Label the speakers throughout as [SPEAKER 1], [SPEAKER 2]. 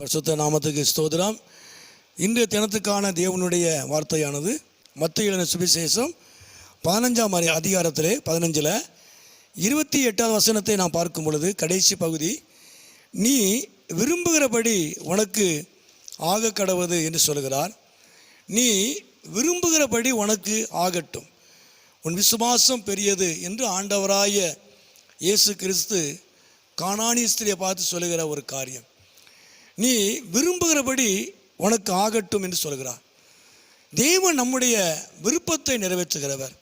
[SPEAKER 1] பரிசுத்த நாமத்துக்கு ஸ்தோதிரம் இன்றைய தினத்துக்கான தேவனுடைய வார்த்தையானது மத்திய எழுதின சுவிசேஷம் பதினஞ்சாம் அறி அதிகாரத்திலே பதினஞ்சில் இருபத்தி எட்டாவது வசனத்தை நான் பார்க்கும் பொழுது கடைசி பகுதி நீ விரும்புகிறபடி உனக்கு ஆக கடவது என்று சொல்கிறார் நீ விரும்புகிறபடி உனக்கு ஆகட்டும். உன் விசுவாசம் பெரியது என்று ஆண்டவராய இயேசு கிறிஸ்து காணாணி ஸ்திரியை பார்த்து சொல்லுகிற ஒரு காரியம். நீ விரும்புகிறபடி உனக்கு ஆகட்டும் என்று சொல்கிறார். தேவன் நம்முடைய விருப்பத்தை நிறைவேற்றுகிறவர்.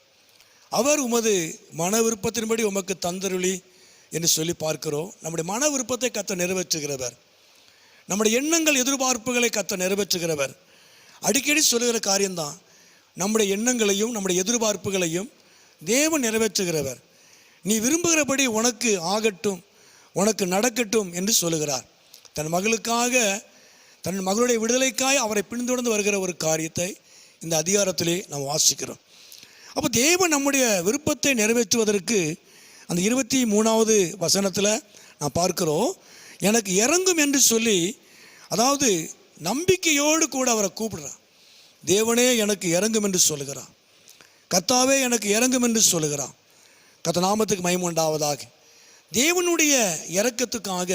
[SPEAKER 1] அவர் உமது மன விருப்பத்தின்படி உமக்கு தந்தருளி என்று சொல்லி பார்க்கிறோம். நம்முடைய மன விருப்பத்தை கத்த நிறைவேற்றுகிறவர். நம்முடைய எண்ணங்கள் எதிர்பார்ப்புகளை கத்த நிறைவேற்றுகிறவர். அடிக்கடி சொல்லுகிற காரியம்தான். நம்முடைய எண்ணங்களையும் நம்முடைய எதிர்பார்ப்புகளையும் தேவன் நிறைவேற்றுகிறவர். நீ விரும்புகிறபடி உனக்கு ஆகட்டும் உனக்கு நடக்கட்டும் என்று சொல்லுகிறார். தன் மகளுக்காக தன் மகளுடைய விடுதலைக்காய் அவரை பின்தொடர்ந்து வருகிற ஒரு காரியத்தை இந்த அதிகாரத்திலே நாம் வாசிக்கிறோம். அப்போ தேவன் நம்முடைய விருப்பத்தை நிறைவேற்றுவதற்கு அந்த இருபத்தி மூணாவது வசனத்தில் நான் பார்க்கிறோம் எனக்கு இறங்கும் என்று சொல்லி அதாவது நம்பிக்கையோடு கூட அவரை கூப்பிடுறான். தேவனே எனக்கு இறங்கும் என்று சொல்லுகிறான். கத்தாவே எனக்கு இறங்கும் என்று சொல்லுகிறான். கத்த நாமத்துக்கு மயம் உண்டாவதாக. தேவனுடைய இறக்கத்துக்காக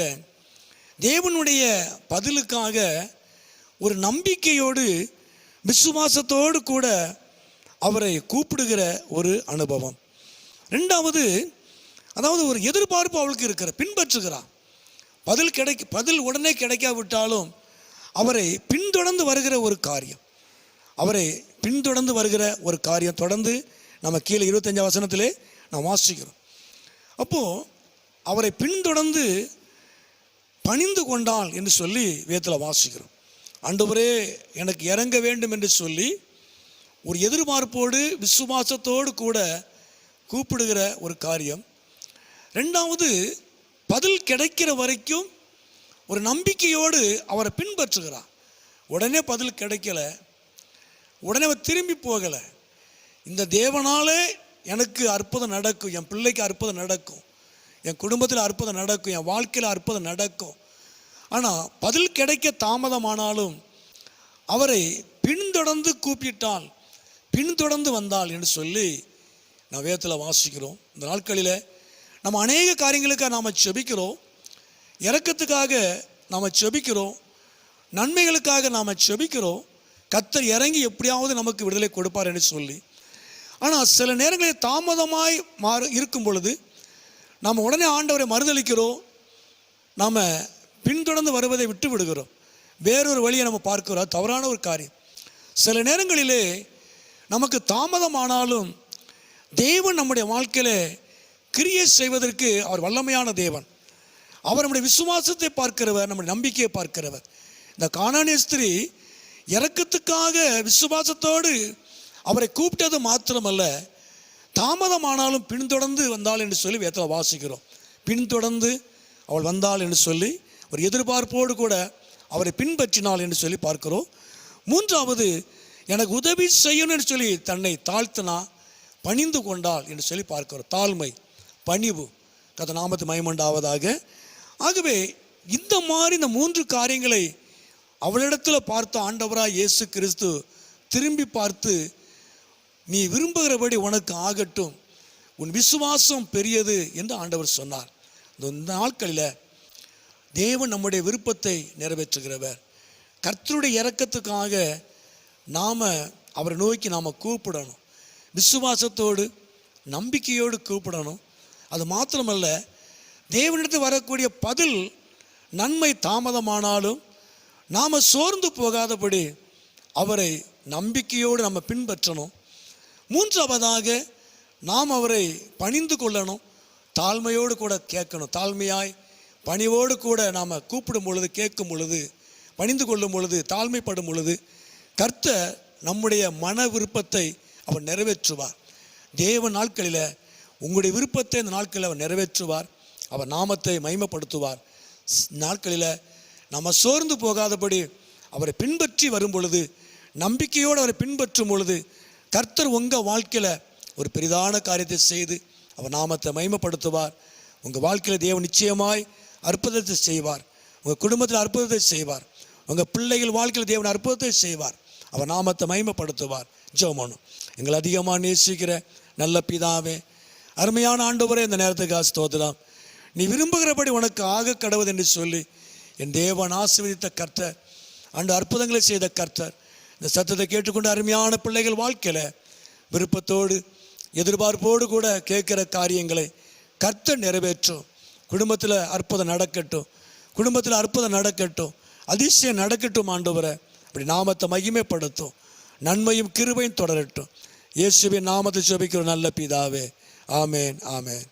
[SPEAKER 1] தேவனுடைய பதிலுக்காக ஒரு நம்பிக்கையோடு விசுவாசத்தோடு கூட அவரை கூப்பிடுகிற ஒரு அனுபவம். ரெண்டாவது அதாவது ஒரு எதிர்பார்ப்பு அவளுக்கு இருக்கிற பின்பற்றுகிறான். பதில் கிடைக்க பதில் உடனே கிடைக்காவிட்டாலும் அவரை பின்தொடர்ந்து வருகிற ஒரு காரியம். அவரை பின்தொடர்ந்து வருகிற ஒரு காரியம் தொடர்ந்து நம்ம கீழே இருபத்தஞ்சாம் வசனத்திலே நாம் வாசிக்கிறோம். அப்போது அவரை பின்தொடர்ந்து பணிந்து கொண்டாள் என்று சொல்லி வேத்தில் வாசிக்கிறோம். ஆண்டவரே எனக்கு இறங்க வேண்டும் என்று சொல்லி ஒரு எதிர்பார்ப்போடு விசுவாசத்தோடு கூட கூப்பிடுகிற ஒரு காரியம். ரெண்டாவது பதில் கிடைக்கிற வரைக்கும் ஒரு நம்பிக்கையோடு அவரை பின்பற்றுகிறார். உடனே பதில் கிடைக்கல. உடனே அவர் திரும்பி போகலை. இந்த தேவனாலே எனக்கு அற்புதம் நடக்கும் என் பிள்ளைக்கு அற்புதம் நடக்கும். என் குடும்பத்தில் அற்புதம் நடக்கும் என் வாழ்க்கையில் அற்புதம் நடக்கும். ஆனால் பதில் கிடைக்க தாமதமானாலும் அவரை பின்தொடர்ந்து கூப்பிட்டால் பின்தொடர்ந்து வந்தால் என்று சொல்லி நான் வேதத்தில் வாசிக்கிறோம். இந்த நாட்களில் நம்ம அநேக காரியங்களுக்காக நாம் செபிக்கிறோம். இறக்கத்துக்காக நாம் செபிக்கிறோம். நன்மைகளுக்காக நாம் செபிக்கிறோம். கத்தர் இறங்கி எப்படியாவது நமக்கு விடுதலை கொடுப்பார் என்று சொல்லி. ஆனால் சில நேரங்களில் தாமதமாய் மாறு இருக்கும் பொழுது நாம் உடனே ஆண்டவரை மறுதளிக்கிறோம். நாம் பின்தொடர்ந்து வருவதை விட்டு விடுகிறோம் வேறொரு வழியை நம்ம பார்க்கிறோம். அது தவறான ஒரு காரியம். சில நேரங்களிலே நமக்கு தாமதமானாலும் தேவன் நம்முடைய வாழ்க்கையில் கிரியை செய்வதற்கு அவர் வல்லமையான தேவன். அவர் நம்முடைய விசுவாசத்தை பார்க்கிறவர் நம்முடைய நம்பிக்கையை பார்க்கிறவர். இந்த காணானிய ஸ்திரீ இறக்கத்துக்காக விசுவாசத்தோடு அவரை கூப்பிட்டது மாத்திரமல்ல. தாமதமானாலும் பின்தொடர்ந்து வந்தாள் என்று சொல்லி வேத்தில் வாசிக்கிறோம். பின்தொடர்ந்து அவள் வந்தாள் என்று சொல்லி ஒரு எதிர்பார்ப்போடு கூட அவரை பின்பற்றினாள் என்று சொல்லி பார்க்கிறோம். மூன்றாவது எனக்கு உதவி செய்யணும் என்று சொல்லி தன்னை தாழ்த்தினா பணிந்து கொண்டாள் என்று சொல்லி பார்க்கிறோம். தாழ்மை பணிவு கத நாமத்து மயமண்டாவதாக. ஆகவே இந்த மாதிரி இந்த மூன்று காரியங்களை அவளிடத்தில் பார்த்த ஆண்டவராக இயேசு கிறிஸ்து திரும்பி பார்த்து நீ விரும்புகிறபடி உனக்கு ஆகட்டும். உன் விசுவாசம் பெரியது என்று ஆண்டவர் சொன்னார். இந்த நாட்களில் தேவன் நம்முடைய விருப்பத்தை நிறைவேற்றுகிறவர். கர்த்தருடைய இறக்கத்துக்காக நாம் அவரை நோக்கி நாம் கூப்பிடணும். விசுவாசத்தோடு நம்பிக்கையோடு கூப்பிடணும். அது மாத்திரமல்ல தேவனிடத்தில் வரக்கூடிய பதில் நன்மை தாமதமானாலும் நாம் சோர்ந்து போகாதபடி அவரை நம்பிக்கையோடு நம்ம பின்பற்றணும். மூன்றாவதாக நாம் அவரை பணிந்து கொள்ளணும். தாழ்மையோடு கூட கேட்கணும். தாழ்மையாய் பணிவோடு கூட நாம் கூப்பிடும் பொழுது கேட்கும் பொழுது பணிந்து கொள்ளும் பொழுது தாழ்மைப்படும் பொழுது கர்த்த நம்முடைய மன விருப்பத்தை அவர் நிறைவேற்றுவார். தேவ நாட்களில் உங்களுடைய விருப்பத்தை இந்த நாட்களில் அவர் நிறைவேற்றுவார். அவர் நாமத்தை மைமப்படுத்துவார் நாட்களில் நம்ம சோர்ந்து போகாதபடி அவரை பின்பற்றி வரும் பொழுது நம்பிக்கையோடு அவரை பின்பற்றும் பொழுது கர்த்தர் உங்கள் வாழ்க்கையில் ஒரு பெரிதான காரியத்தை செய்து அவர் நாமத்தை மயமப்படுத்துவார் உங்கள் வாழ்க்கையில் தேவன் நிச்சயமாய் அற்புதத்தை செய்வார். உங்கள் குடும்பத்தில் அற்புதத்தை செய்வார். உங்கள் பிள்ளைகள் வாழ்க்கையில் தேவன் அற்புதத்தை செய்வார். அவர் நாமத்தை மயமப்படுத்துவார் ஜெபமானும் எங்களை அதிகமாக நேசிக்கிற நல்ல பிதாவே அருமையான ஆண்டவரே இந்த நேரத்துக்கு ஸ்தோத்திரம். நீ விரும்புகிறபடி உனக்கு ஆக கடவுது என்று சொல்லி என் தேவன் ஆசீர்வதித்த கர்த்தர் ஆண்டு அற்புதங்களை செய்த கர்த்தர் இந்த சத்தத்தை கேட்டுக்கொண்டு அருமையான பிள்ளைகள் வாழ்க்கையில் விருப்பத்தோடு எதிர்பார்ப்போடு கூட கேட்குற காரியங்களை கர்த்தர் நிறைவேற்றும். குடும்பத்தில் அற்புதம் நடக்கட்டும். குடும்பத்தில் அற்புதம் நடக்கட்டும். அதிசயம் நடக்கட்டும் ஆண்டவரை. அப்படி நாமத்தை மகிமைப்படுத்தும். நன்மையும் கிருபையும் தொடரட்டும். இயேசுவின் நாமத்தை ஜெபிக்கிற நல்ல பிதாவே. ஆமேன் ஆமேன்.